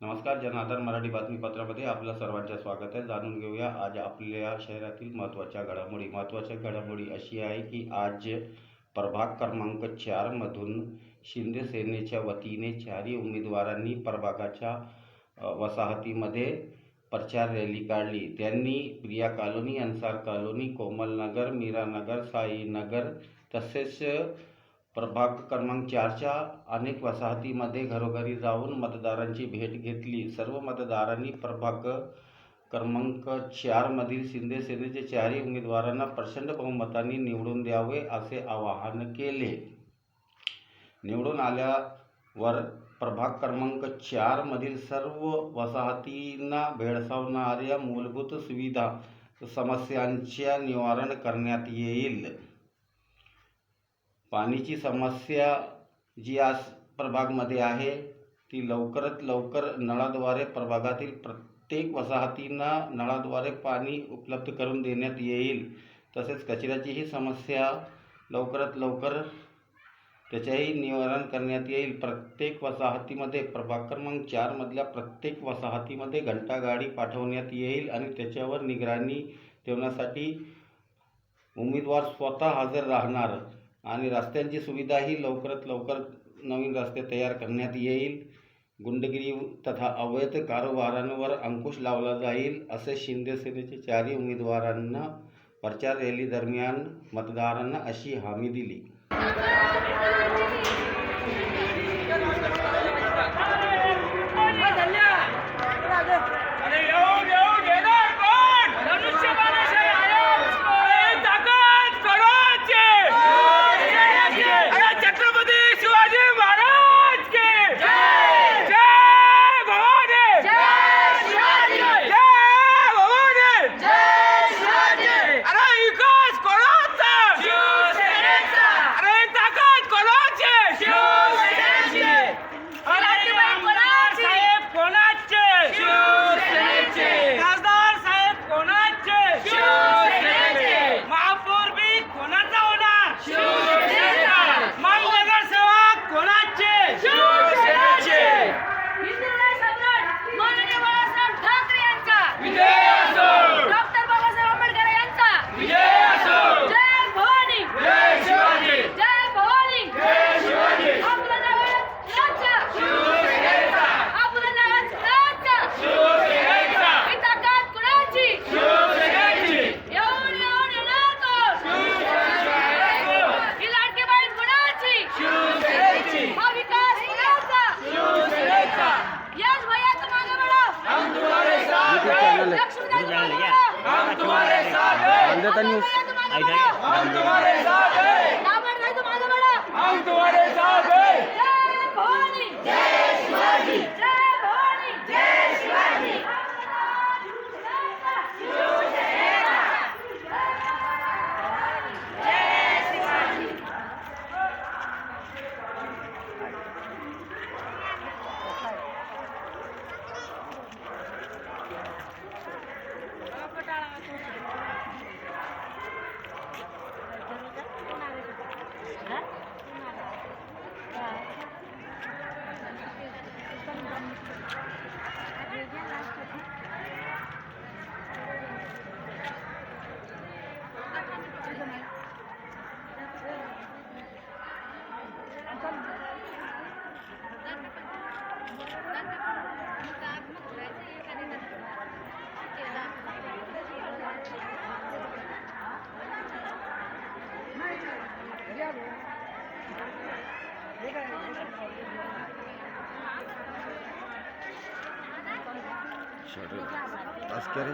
नमस्कार जनार्दन मराठी बातमीपत्रामध्ये आपलं सर्वांचं स्वागत आहे. जाणून घेऊया आज आपल्या शहरातील महत्त्वाच्या घडामोडी. महत्त्वाच्या घडामोडी अशी आहे की आज प्रभाग क्रमांक चारमधून शिंदे सेनेच्या वतीने चारही उमेदवारांनी प्रभागाच्या वसाहतीमध्ये प्रचार रॅली काढली. त्यांनी प्रिया कॉलनी अन्सार कॉलनी कोमलनगर मीरानगर साईनगर तसेच प्रभाग क्रमांक चारच्या अनेक वसाहतीमध्ये घरोघरी जाऊन मतदारांची भेट घेतली. सर्व मतदारांनी प्रभाग क्रमांक चारमधील शिंदे सेनेचे चारही उमेदवारांना प्रचंड बहुमताने निवडून द्यावे असे आवाहन केले. निवडून आल्यावर प्रभाग क्रमांक चारमधील सर्व वसाहतींना भेडसावणाऱ्या मूलभूत सुविधा समस्यांच्या निवारण करण्यात येईल. पाण्याची समस्या जी आज प्रभागमध्ये आहे ती लवकरात लवकर नळाद्वारे प्रभागातील प्रत्येक वसाहतींना नळाद्वारे पाणी उपलब्ध करून देण्यात येईल. तसेच कचऱ्याचीही समस्या लवकरात लवकर त्याच्याही निवारण करण्यात येईल. प्रत्येक वसाहतीमध्ये प्रभाग क्रमांक चारमधल्या प्रत्येक वसाहतीमध्ये घंटागाडी पाठवण्यात येईल आणि त्याच्यावर निगराणी ठेवण्यासाठी उमेदवार स्वतः हजर राहणार. आणि रस्त्यांची सुविधाही लवकरात लवकर नवीन रस्ते तयार करण्यात येईल. गुंडगिरी तथा अवैध कारोबारांवर अंकुश लावला जाईल असे शिंदे सेनेचे चारही उमेदवारांना प्रचार रॅली दरम्यान मतदारांना अशी हमी दिली. अरे हैं न्यूज Thank you. हैं আজকের